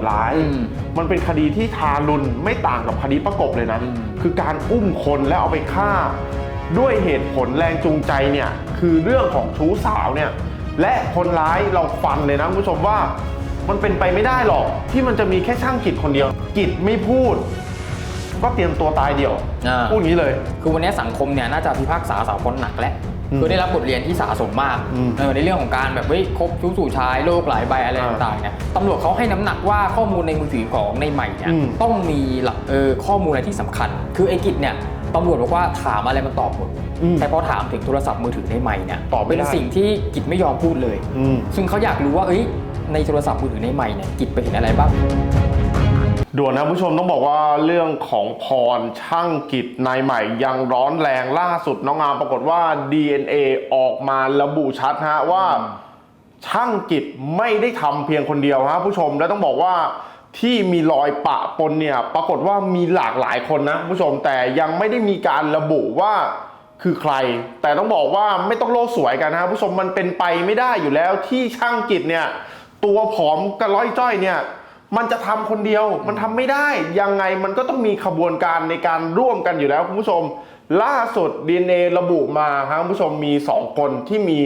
ดร้ายอืมมันเป็นคดีที่ทารุณไม่ต่างกับคดีประกบเลยนะอืมคือการอุ้มคนแล้วเอาไปฆ่า ด้วยเหตุผลแรงจูงใจเนี่ย คือเรื่องของชู้สาวเนี่ย และคนร้ายเราฟันเลยนะคุณผู้ชมว่า มันเป็นไปไม่ได้หรอกที่มันจะมีแค่ช่างกิจคนเดียว กิจไม่พูด ก็เตรียมตัวตายเดี่ยว อ่า พูดอย่างนี้เลย คือวันนี้สังคมเนี่ยน่าจะพิพากษาสาวคนหนักแล้วอืม คือได้รับบทเรียนที่สาสมมากอืมเออในเรื่องของการแบบเฮ้ยคบชู้สู่ชายโลกหลายใบอะไรอ่าต่างๆเนี่ยตำรวจเขาให้น้ำหนักว่าข้อมูลในมือถือของในใหม่เนี่ยอืมต้องมีหลักเออข้อมูลอะไรที่สำคัญ คือไอ้กิจเนี่ยตำรวจบอกว่าถามอะไรมันตอบหมดอืมแต่พอถามถึงโทรศัพท์มือถือในใหม่เนี่ยตอบไม่เป็นได้สิ่งที่กิจไม่ยอมพูดเลยอืมซึ่งเขาอยากรู้ว่าเอ้ยในโทรศัพท์มือถือในใหม่เนี่ยกิจไปเห็นอะไรบ้าง ด่วนนะผู้ชมต้องบอกว่าเรื่องของพรช่างกิจนายใหม่ยังร้อนแรงล่าสุดน้องอามปรากฏว่า DNA ออกมาระบุชัดฮะว่า ช่างกิจไม่ได้ทำเพียงคนเดียวฮะผู้ชมและต้องบอกว่าที่มีรอยปะปนเนี่ยปรากฏว่ามีหลากหลายคนนะผู้ชมแต่ยังไม่ได้มีการระบุว่าคือใคร แต่ต้องบอกว่าไม่ต้องโลกสวยกันนะผู้ชมมันเป็นไปไม่ได้อยู่แล้วที่ช่างกิจเนี่ยตัวผอมกระร้อยจ้อยเนี่ย มันจะทำคนเดียวมันทำไม่ได้ ยังไงมันก็ต้องมีขบวนการในการร่วมกันอยู่แล้วคุณผู้ชม ล่าสุด DNA ระบุมาฮะคุณผู้ชมมี 2 คนที่มี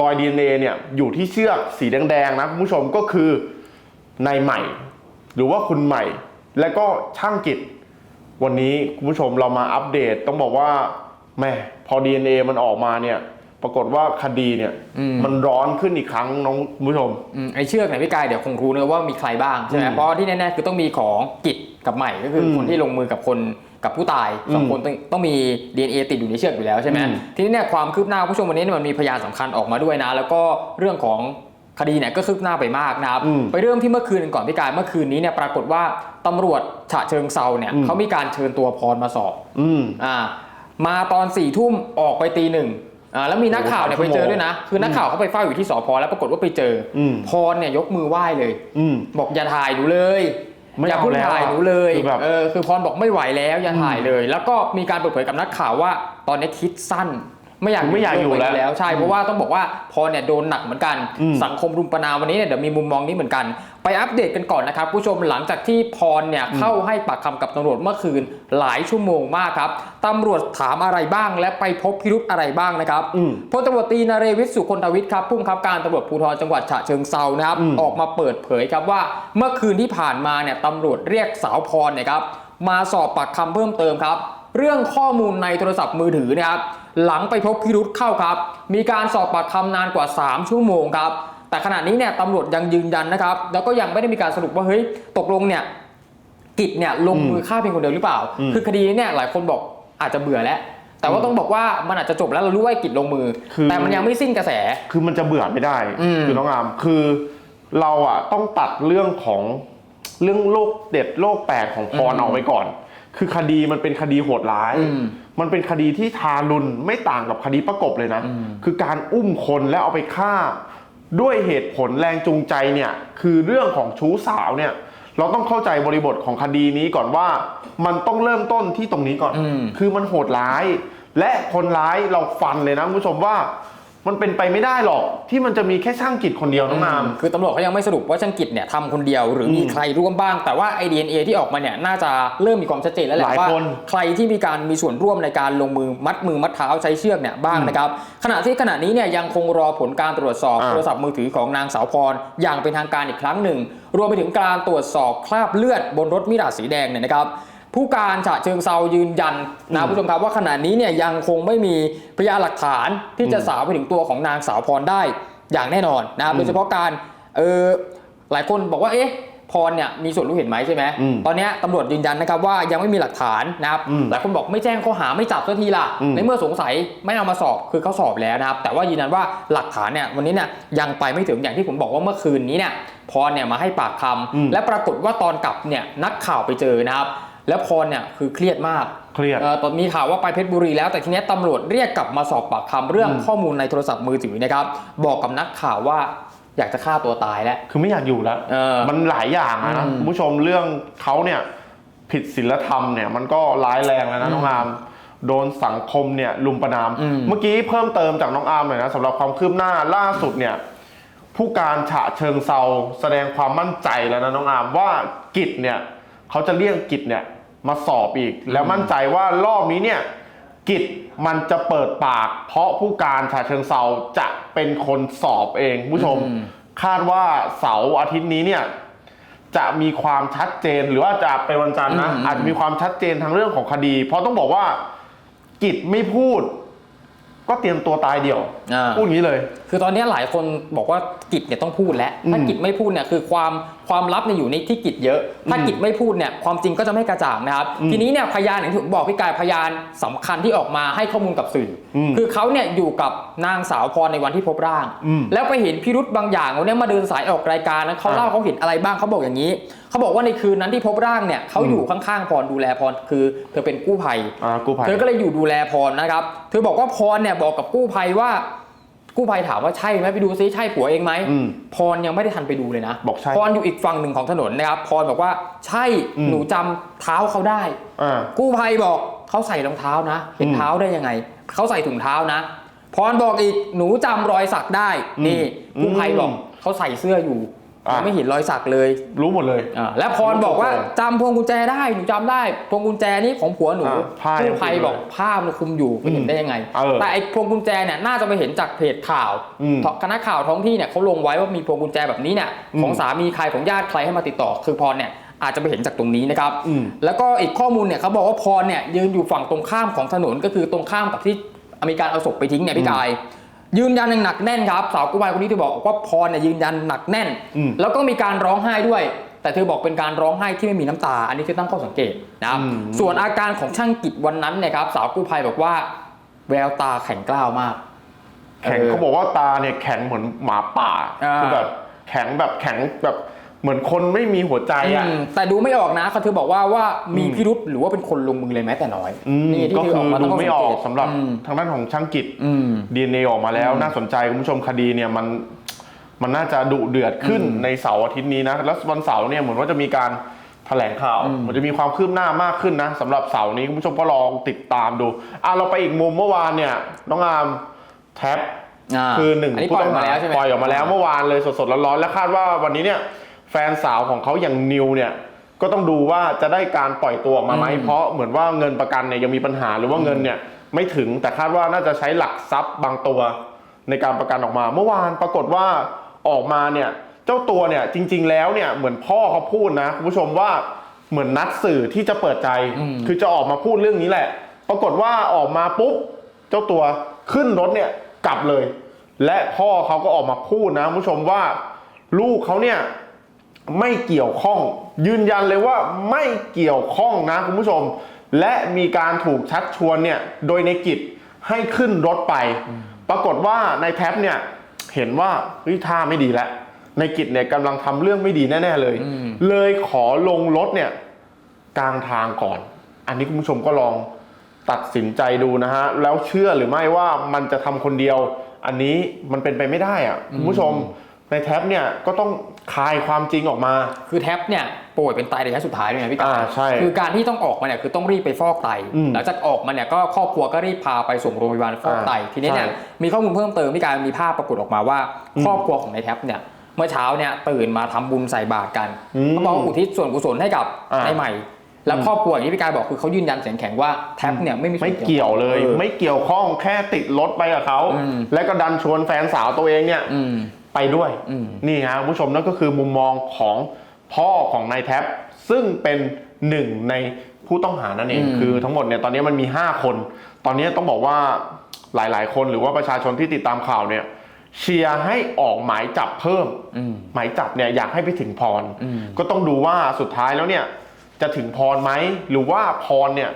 รอย DNA เนี่ยอยู่ที่เชือกสีแดงๆนะคุณผู้ชมก็คือนายใหม่ หรือว่าคุณใหม่ และก็ช่างกิจ วันนี้คุณผู้ชมเรามาอัปเดตต้องบอกว่าแม่พอ DNA มันออกมาเนี่ย ปรากฏว่าคดีเนี่ยอืมมันร้อนขึ้นอีกครั้งน้องคุณผู้ชมอืมไอเชือกเนี่ยพี่กายเดี๋ยวคงรู้นะว่ามีใครบ้างใช่ไหมอืมเพราะที่แน่ๆคือต้องมีของกิจกับใหม่ก็คืออมคนที่ลงมือกับคนกับผู้ตายสองอืมคนต้องต้องมี DNA ติดอยู่ในเชือกอยู่แล้วใช่ไหมอืมทีนี้เนี่ยความคืบหน้าผู้ชมวันนี้เนี่ยมันมีพยานสำคัญออกมาด้วยนะ แล้วก็เรื่องของคดีเนี่ยก็คืบหน้าไปมากนะครับอืมไปเริ่มที่เมื่อคืนกันก่อนพี่กายเมื่อคืนนี้เนี่ยปรากฏว่าตำรวจฉะเชิงเซาเนี่ยอืมเขามีการเชิญตัวพรมาสอบอืมอ่ามาตอนสี่ทุ่มออกไปตีหนึ่ง อ่าแล้วมีนักข่าวเนี่ยโอ้ไปโหเจอด้วยนะ คือนักข่าวเขาไปเฝ้าอยู่ที่สพแล้วปรากฏว่าไปเจออมพรเนี่ยยกมือไหว้เลยอืมบอกอย่าถ่ายหนูเลยไม่อย่าเพิ่งเอาแล้วถ่ายหนูเลยคือแบบเออคือพรบอกไม่ไหวแล้วอย่าถ่ายเลย แล้วก็มีการเปิดเผยกับนักข่าวว่า ตอนนี้คิดสั้น ไม่อยากไม่อยากอยู่ในโกใบนี้แล้ว ใช่เพราะว่าต้องบอกว่าพรเนี่ยโดนหนักเหมือนกันอืมสังคมรุมประนามวันนี้เนี่ยเดี๋ยวมีมุมมองนี้เหมือนกัน ไปอัปเดตกันก่อนนะครับ ผู้ชมหลังจากที่พรเนี่ยเข้าให้ปากคำกับตำรวจเมื่อคืนหลายชั่วโมงมากครับตำรวจถามอะไรบ้าง และไปพบพิรุธอะไรบ้างนะครับอืมพลตำรวจตรีนเรวิทย์สุคนทวิทย์ครับผู้บังคับการตำรวจภูธรจังหวัดฉะเชิงเซานะครับอืมออกมาเปิดเผยครับว่า เมื่อคืนที่ผ่านมาเนี่ยตำรวจเรียกสาวพรเนี่ยครับมาสอบปากคำเพิ่มเติมครับ เรื่องข้อมูลในโทรศัพท์มือถือเนะครับ หลังไปพบพิรุธเข้าครับ มีการสอบปากคำนานกว่า 3 ชั่วโมงครับ แต่ขณะนี้เนี่ยตำรวจยังยืนยันนะครับ แล้วก็ยังไม่ได้มีการสรุปว่าเฮ้ยตกลงเนี่ยกิจเนี่ยลงมือฆ่าเพียงคนเดียวหรือเปล่าอืมคือคดีเนี่ยหลายคนบอกอาจจะเบื่อแล้วแต่ว่าต้องบอกว่ามันอาจจะจบแล้วเรารู้ว่ากิจลงมือคือแต่มันยังไม่สิ้นกระแส คือมันจะเบื่อไม่ได้อืมคือน้องอามคือเราอะต้องตัดเรื่องของเรื่องโลกเด็ดโลกแปลกของพรออกไปก่อน คือคดีมันเป็นคดีโหดร้ายอื มมันเป็นคดีที่ทารุณไม่ต่างกับคดีประกบเลยนะอืมคือการอุ้มคนแล้วเอาไปฆ่า ด้วยเหตุผลแรงจูงใจเนี่ยคือเรื่องของชู้สาวเนี่ยเราต้องเข้าใจบริบทของคดีนี้ก่อนว่า มันต้องเริ่มต้นที่ตรงนี้ก่อนอืมคือมันโหดร้าย และคนร้ายเราฟันเลยนะคุณผู้ชมว่า มันเป็นไปไม่ได้หรอกที่มันจะมีแค่ช่างกิจคนเดียวน้องนาม คือตำรวจเขายังไม่สรุปว่าช่างกิจเนี่ยทำคนเดียวหรือมีอืมใครร่วมบ้าง แต่ว่าไอดีเอที่ออกมาเนี่ยน่าจะเริ่มมีความชัดเจนแล้วแหละหลายว่าคนใครที่มีการมีส่วนร่วมในการลงมือมัดมือมัดเท้าใช้เชือกเนี่ยบ้างนะครับขณะที่ขณะนี้เนี่ยยังคงรอผลการตรวจสอบอ่า โทรศัพท์มือถือของนางสาวพรอย่างเป็นทางการอีกครั้งหนึ่ง รวมไปถึงการตรวจสอบคราบเลือดบนรถมิราสีแดงเนี่ยนะครับ ผู้การฉะเชิงเซายืนยันนะผู้ชมครับว่าขณะนี้เนี่ยยังคงไม่มีพยานหลักฐานที่จะสาวไปถึงตัวของนางสาวพรได้อย่างแน่นอนนะครับอืมโดยเฉพาะการเออหลายคนบอกว่าเอ๊ะพรเนี่ยมีส่วนรู้เห็นไหมใช่ไหมอืมตอนเนี้ยตำรวจยืนยันนะครับว่ายังไม่มีหลักฐานนะครับอืมหลายคนบอกไม่แจ้งข้อหาไม่จับสักทีล่ะอืมในเมื่อสงสัยไม่เอามาสอบคือเขาสอบแล้วนะครับ แต่ว่ายืนยันว่าหลักฐานเนี่ยวันนี้เนี่ยยังไปไม่ถึงอย่างที่ผมบอกว่าเมื่อคืนนี้เนี่ยพรเนี่ยมาให้ปากคำอืมและปรากฏว่าตอนกลับเนี่ยนักข่าวไปเจอนะครับ แล้วพรเนี่ยคือเครียดมากเครียดเอ่อตอนมีข่าวว่าไปเพชรบุรีแล้วแต่ทีเนี้ยตำรวจเรียกกลับมาสอบปากคำเรื่องอืมข้อมูลในโทรศัพท์มือถือนะครับบอกกับนักข่าวว่าอยากจะฆ่าตัวตายแล้ว คือไม่อยากอยู่แล้ว เออมันหลายอย่างอะนะอืมคุณผู้ชมเรื่องเขาเนี่ยผิดศีลธรรมเนี่ยมันก็ร้ายแรงแล้วนะน้องอาร์มโดนสังคมเนี่ยลุมประนาม อืม เมื่อกี้เพิ่มเติมจากน้องอาร์มหน่อยนะสำหรับความคืบหน้าล่าสุดเนี่ยผู้การฉะเชิงเซาแสดงความมั่นใจแล้วนะน้องอามว่ากิจเนี่ยเขาจะเรียกกิจเนี่ย มาสอบอีก แล้วมั่นใจว่ารอบนี้เนี่ยกิจมันจะเปิดปาก เพราะผู้การฉะเชิงเซาจะเป็นคนสอบเองผู้ชมอืมคาดว่าเสาร์อาทิตย์นี้เนี่ยจะมีความชัดเจนหรือว่าจะเป็นวันจันทร์นะอืมอาจจะมีความชัดเจนทางเรื่องของคดี เพราะต้องบอกว่ากิจไม่พูด ก็เตรียมตัวตายเดี่ยวอ่าพูดอย่างนี้เลย คือตอนนี้หลายคนบอกว่ากิจเนี่ยต้องพูดแล้วถ้าอืมกิจไม่พูดเนี่ยคือความความลับเนี่ยอยู่ในที่กิจเยอะ ถ้าอืมกิจไม่พูดเนี่ยความจริงก็จะไม่กระจ่างนะครับอืมทีนี้เนี่ยพยานอย่างที่ผมบอกพี่กายพยานสำคัญที่ออกมาให้ข้อมูลกับสื่ออมคือเขาเนี่ยอยู่กับนางสาวพรในวันที่พบร่างอืมแล้วไปเห็นพิรุธบางอย่างวันนี้มาเดินสายออกรายการนะเขาเล่าอ่าเขาเห็นอะไรบ้างเขาบอกอย่างนี้เขาบอกว่าในคืนนั้นที่พบร่างเนี่ยเขาอืมอยู่ข้างๆพรดูแลพรคือเธอเป็นกู้ภัยอ่ากู้ภัยเธอก็เลยอยู่ดูแลพรนะครับ เธอบอกว่าพรเนี่ยบอกกับกู้ภัยว่า กู้ภัยถามว่าใช่ไหมไปดูซิใช่ผัวเองไหมอืมพรยังไม่ได้ทันไปดูเลยนะบอกใช่พรอยู่อีกฝั่งหนึ่งของถนนนะครับพรบอกว่าใช่อืมหนูจำเท้าเขาได้อ่ากู้ภัยบอกเขาใส่รองเท้านะเห็นอืมเท้าได้ยังไงเขาใส่ถุงเท้านะ พรบอกอีกหนูจำรอยสักได้อืมนี่กู้ภัยบอกอืมเขาใส่เสื้ออยู่ อะ ไม่เห็นรอยสักเลยรู้หมดเลย อ่าและพรบอกว่าจำพวงกุญแจได้หนูจำได้ พวงกุญแจนี้ของผัวหนูอ่าผ้ายังกู้ภัยคุมอยู่บอกผ้ามันคุมอยู่ไม่เห็นได้ยังไง เออแต่ไอ้พวงกุญแจเนี่ยน่าจะไปเห็นจากเพจข่าวอืมคณะข่าวท้องที่เนี่ยเขาลงไว้ว่ามีพวงกุญแจแบบนี้เนี่ยอืมของสามีใครของญาติใครให้มาติดต่อ คือพรเนี่ยอาจจะไปเห็นจากตรงนี้นะครับ อืม แล้วก็อีกข้อมูลเนี่ยเขาบอกว่าพรเนี่ยยืนอยู่ฝั่งตรงข้ามของถนนก็คือตรงข้ามกับที่มีการเอาศพไปทิ้งเนี่ยพี่กาย ยืนยันอย่างหนักแน่นครับ สาวกู้ภัยคนนี้เธอบอกว่าพรเนี่ยยืนยันหนักแน่น อืมแล้วก็มีการร้องไห้ด้วย แต่เธอบอกเป็นการร้องไห้ที่ไม่มีน้ำตา อันนี้คือตั้งข้อสังเกตนะครับอืม ส่วนอาการของช่างกิจวันนั้นเนยครับสาวกู้ภัยบอกว่าแววตาแข็งกล้าวมาก แข็งเออเขาบอกว่าตาเนี่ยแข็งเหมือนหมาป่าอ่า คือแบบแข็งแบบแข็งแบบ เหมือนคนไม่มีหัวใจอะอืมแต่ดูไม่ออกนะเขาเธอบอกว่าว่ามีอืมพิรุษหรือว่าเป็นคนลงมือเลยแม้แต่น้อยอืมนี่ที่ก็เธคืออออกมาดูตั้งข้อไม่สังอเกอกตสำหรับอืมทางด้านของช่างกิจอืม DNA ออกมาแล้วอืมน่าสนใจคุณผู้ชมคดีเนี่ยมันมันน่าจะดุเดือดขึ้นอืมในเสาร์อาทิตย์นี้นะแล้ววันเสาร์เนี่ยเหมือนว่าจะมีการแถลงข่าวอืมมันจะมีความคืบหน้ามากขึ้นนะสำหรับเสาร์นี้คุณผู้ชมก็ลองติดตามดูอะเราไปอีกมุมเมื่อวานเนี่ยน้องอามแท็บาคือหนึ่งอันนี้ผู้ปล่อยต้องมาหาแล้วใช่ไหมปล่อยออกมาแล้วเมื่อวานเลยสดๆร้อนๆและคาดว่าวันนี้เนี่ย แฟนสาวของเขาอย่างนิวเนี่ยก็ต้องดูว่าจะได้การปล่อยตัวออกมาไหมอืมเพราะเหมือนว่าเงินประกันเนี่ยยังมีปัญหาหรือว่าเงินเนี่ยไม่ถึงแต่คาดว่าน่าจะใช้หลักทรัพย์บางตัวในการประกันออกมา เมื่อวานปรากฏว่าออกมาเนี่ยเจ้าตัวเนี่ยจริง ๆ แล้วเนี่ยเหมือนพ่อเขาพูดนะคุณผู้ชมว่าเหมือนนัดสื่อที่จะเปิดใจอืมคือจะออกมาพูดเรื่องนี้แหละ ปรากฏว่าออกมาปุ๊บเจ้าตัวขึ้นรถเนี่ยกลับเลย และพ่อเขาก็ออกมาพูดนะคุณผู้ชมว่าลูกเขาเนี่ย ไม่เกี่ยวข้อง ยืนยันเลยว่าไม่เกี่ยวข้องนะคุณผู้ชม และมีการถูกชักชวนเนี่ยโดยในกิจให้ขึ้นรถไป ปรากฏว่าในแท็บเนี่ยเห็นว่าเฮ้ยท่าไม่ดีแล้วในกิจเนี่ยกำลังทำเรื่องไม่ดีแน่ ๆ เลยอืมเลยขอลงรถเนี่ยกลางทางก่อน อันนี้คุณผู้ชมก็ลองตัดสินใจดูนะฮะ แล้วเชื่อหรือไม่ว่ามันจะทำคนเดียว อันนี้มันเป็นไปไม่ได้อะคุณผู้ชม ในแท็บเนี่ยก็ต้องคลายความจริงออกมา คือแท็บเนี่ยป่วยเป็นไตระยะสุดท้ายด้วยนะพี่กาอ่ายใช่คือการที่ต้องออกมาเนี่ยคือต้องรีบไปฟอกไต อืมหลังจากออกมาเนี่ยก็ครอบครัวก็รีบพาไปส่งโรงพยาบาลฟอกไต อ่าทีนี้เนี่ยใช่มีข้อมูลเพิ่มเติมพี่การมีภาพปรากฏออกมาว่า อืมครอบครัวของนายแท็บเนี่ยเมื่อเช้าเนี่ยตื่นมาทำบุญใส่บาตรกันอืมเขาบอกว่าอุทิศส่วนกุศลให้กับอ่านายใหม่ แล้วครอบครัวอย่างที่พี่การบอกคือเขายืนยันเสียงแข็งว่าแท็บเนี่ยไม่มีส่วนไม่เกี่ยวเลย ออ ไม่เกี่ยวข้องแค่ติดรถไปกับเขา อืม และก็ดันชวนแฟนสาวตัวเองเนี่ย อืม ไปด้วยอืมนี่ฮะคุณผู้ชมนั่นก็คือมุมมองของพ่อของนายแท็บซึ่งเป็นหนึ่งในผู้ต้องหานั่นเองอืมคือทั้งหมดเนี่ยตอนนี้มันมี 5 คน ตอนนี้ต้องบอกว่าหลายๆ คนหรือว่าประชาชนที่ติดตามข่าวเนี่ยเชียร์ให้ออกหมายจับเพิ่มอืมหมายจับเนี่ยอยากให้ไปถึงพรอืมก็ต้องดูว่าสุดท้ายแล้วเนี่ยจะถึงพรไหมหรือว่าพรเนี่ย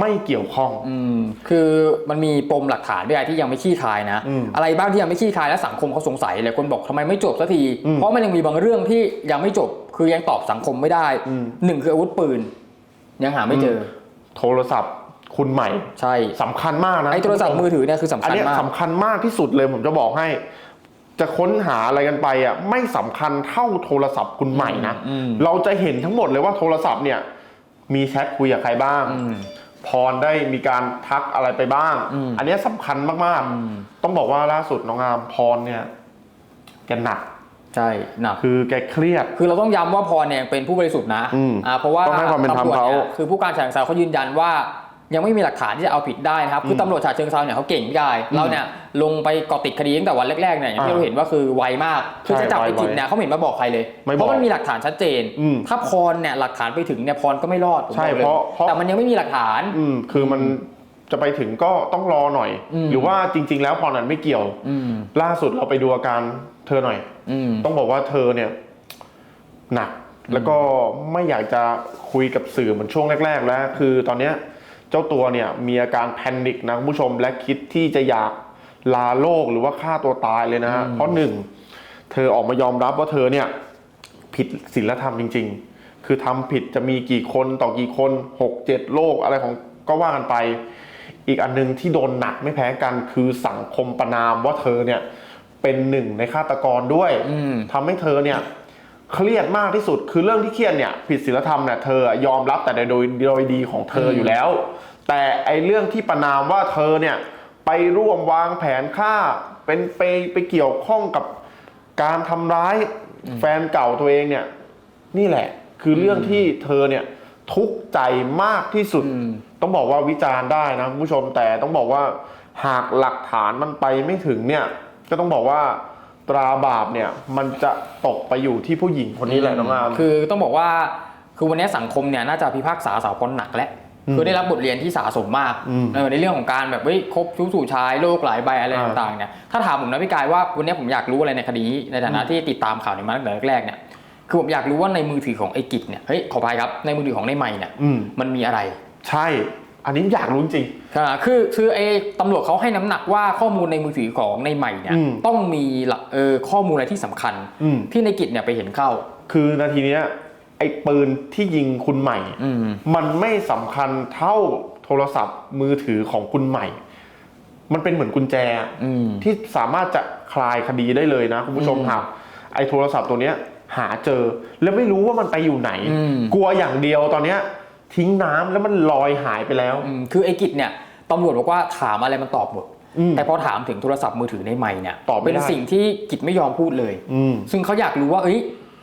ไม่เกี่ยวข้อง อืมคือมันมีปมหลักฐานด้วยที่ยังไม่ขี้คายนะ อืมอะไรบ้างที่ยังไม่ขี้คายและสังคมเขาสงสัยหลายคนบอกทำไมไม่จบสักที อืมเพราะมันยังมีบางเรื่องที่ยังไม่จบ คือยังตอบสังคมไม่ได้อืม หนึ่งคืออาวุธปืน ยังหาไม่เจออโทรศัพท์คุณใหม่ใช่สำคัญมากนะไอ้โทรศัพท์มือถือเนี่ยคือสำอันคัญเนี้ยมาก สำคัญมากที่สุดเลยผมจะบอกให้ จะค้นหาอะไรกันไปอะไม่สำคัญเท่าโทรศัพท์คุณใหม่นะอืมเราจะเห็นทั้งหมดเลยว่าโทรศัพท์เนี่ย มีแชทคุยกับใครบ้าง อืม พรได้มีการทักอะไรไปบ้างอืมอันเนี้ยสำคัญมากอืมๆต้องบอกว่าล่าสุดน้องอามพรเนี่ยแกหนักใช่หนักคือแกเครียด คือเราต้องย้ำว่าพรเนี่ยเป็นผู้บริสุทธิ์นะอืมอ่าเพราะว่าต้องให้ความเป็นธรรมตำวจเขานี่ยคือผู้การฉะเชิงเซาเขายืนยันว่า ยังไม่มีหลักฐานที่จะเอาผิดได้นะครับ คือตำรวจฉะเชิงเซาเนี่ยเขาเก่งพี่กายเราเนี่ยลงไปเกาะติดคดีตั้งแต่วันแรกๆเนี่ยอย่างที่อ่าเราเห็นว่าคือไวมากคือใช่จะจับไอ้ไวกิจเนี่ยเขาไม่เห็นมาบอกใครเลยไม่บอกเพราะมันมีหลักฐานชัดเจนอืมถ้าพรเนี่ยหลักฐานไปถึงเนี่ยพรก็ไม่รอดผมใช่บอกลยเพราะเพราะแต่มันยังไม่มีหลักฐานอืมคือมันจะไปถึงก็ต้องรอหน่อยอืมหรือว่าจริง ๆ แล้วพรนั้นไม่เกี่ยวอืมล่าสุดเราไปดูอาการเธอหน่อยอืมต้องบอกว่าเธอเนี่ยหนักแล้วก็ไม่อยากจะคุยกับสื่อเหมือนช่วงแรก ๆ แล้ว คือตอนเนี้ย เจ้าตัวเนี่ยมีอาการแพนิคนะคุณผู้ชมและคิดที่จะอยากลาโลกหรือว่าฆ่าตัวตายเลยนะฮะเพราะหนึ่งเธอออกมายอมรับว่าเธอเนี่ยผิดศีลธรรมจริง ๆ คือทำผิดจะมีกี่คนต่อกี่คนหกเจ็ดโลกอะไรของก็ว่ากันไป อีกอันหนึงที่โดนหนักไม่แพ้กันคือสังคมประนามว่าเธอเนี่ยเป็นหนึ่งในฆาตกรด้วยอืมทำให้เธอเนี่ย เครียดมากที่สุด คือเรื่องที่เครียดเนี่ย ผิดศีลธรรมเนี่ยเธอยอมรับแต่โดยโดยดีของเธออยู่แล้ว แต่ไอเรื่องที่ประนามว่าเธอเนี่ยไปร่วมวางแผนฆ่าเป็นไปไปเกี่ยวข้องกับการทำร้ายแฟนเก่าตัวเองเนี่ย นี่แหละ คือเรื่องที่เธอเนี่ยทุกข์ใจมากที่สุดอืมต้องบอกว่าวิจารณ์ได้นะคุณผู้ชมแต่ต้องบอกว่าหากหลักฐานมันไปไม่ถึงเนี่ย ก็ต้องบอกว่า ตราบาปเนี่ยมันจะตกไปอยู่ที่ผู้หญิงคนนี้แหละน้องอาม คือต้องบอกว่าคือวันนี้สังคมเนี่ยน่าจะพิพากษาสาวพรหนักแล้วอืมคือได้รับบทเรียนที่สาสมมากอืมเออในเรื่องของการแบบเฮ้ยคบชู้สู่ชายโลกหลายใบอะไรอ่า ต่างๆเนี่ยถ้าถามผมนะพี่กายว่าวันนี้ผมอยากรู้อะไรในคดีนี้ในฐานะที่ติดตามข่าวนี้มาตั้งแต่แรกๆเนี่ยคือผมอยากรู้ว่าในมือถือของไอ้กิจเนี่ยเฮ้ยขออภัยครับในมือถือของในใหม่เนี่ยอืมมันมีอะไร ใช่ อันนี้อยากรู้จริง อ่าคือคือไอ้ตำรวจเขาให้น้ำหนักว่าข้อมูลในมือถือของในใหม่เนี่ยอืม ต้องมีหลักเออข้อมูลอะไรที่สำคัญ อืมที่ในกิจเนี่ยไปเห็นเข้า คือนาทีเนี้ยไอ้ปืนที่ยิงคุณใหม่ อืม มันไม่สำคัญเท่าโทรศัพท์มือถือของคุณใหม่ มันเป็นเหมือนกุญแจ อืม ที่สามารถจะคลายคดีได้เลยนะคุณผู้ชมอืมหากไอ้โทรศัพท์ตัวเนี้ยหาเจอ แล้วไม่รู้ว่ามันไปอยู่ไหน อืม กลัวอย่างเดียวตอนเนี้ย ทิ้งน้ำแล้วมันลอยหายไปแล้ว อืมคือไอ้กิจเนี่ยตำรวจบอกว่าถามอะไรมันตอบหมด อืมแต่พอถามถึงโทรศัพท์มือถือในใหม่เนี่ยตอบไม่เป็นได้สิ่งที่กิจไม่ยอมพูดเลย อืม ซึ่งเขาอยากรู้ว่าเอ้ย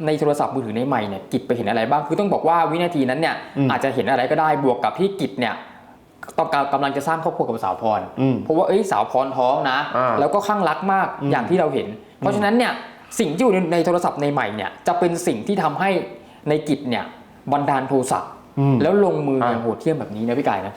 ในโทรศัพท์มือถือในใหม่เนี่ยกิจไปเห็นอะไรบ้างคือต้องบอกว่าวินาทีนั้นเนี่ยอืมอาจจะเห็นอะไรก็ได้บวกกับที่กิจเนี่ยต้องการกำลังจะสร้างครอบครัวกับสาวพร อืมเพราะว่าเอ้ยสาวพรท้องนะ อ่าแล้วก็ข้างรักมากอืม อย่างที่เราเห็น เพราะฉะนั้นเนี่ยสิ่งที่อยู่ในในโทรศัพท์ในใหม่เนี่ยจะเป็นสิ่งที่ทำให้ในกิจเนี่ยบันดาลโทสะอืม แล้วลงมืออย่างอ่าโหดเหี้ยมแบบนี้นะพี่กายนะ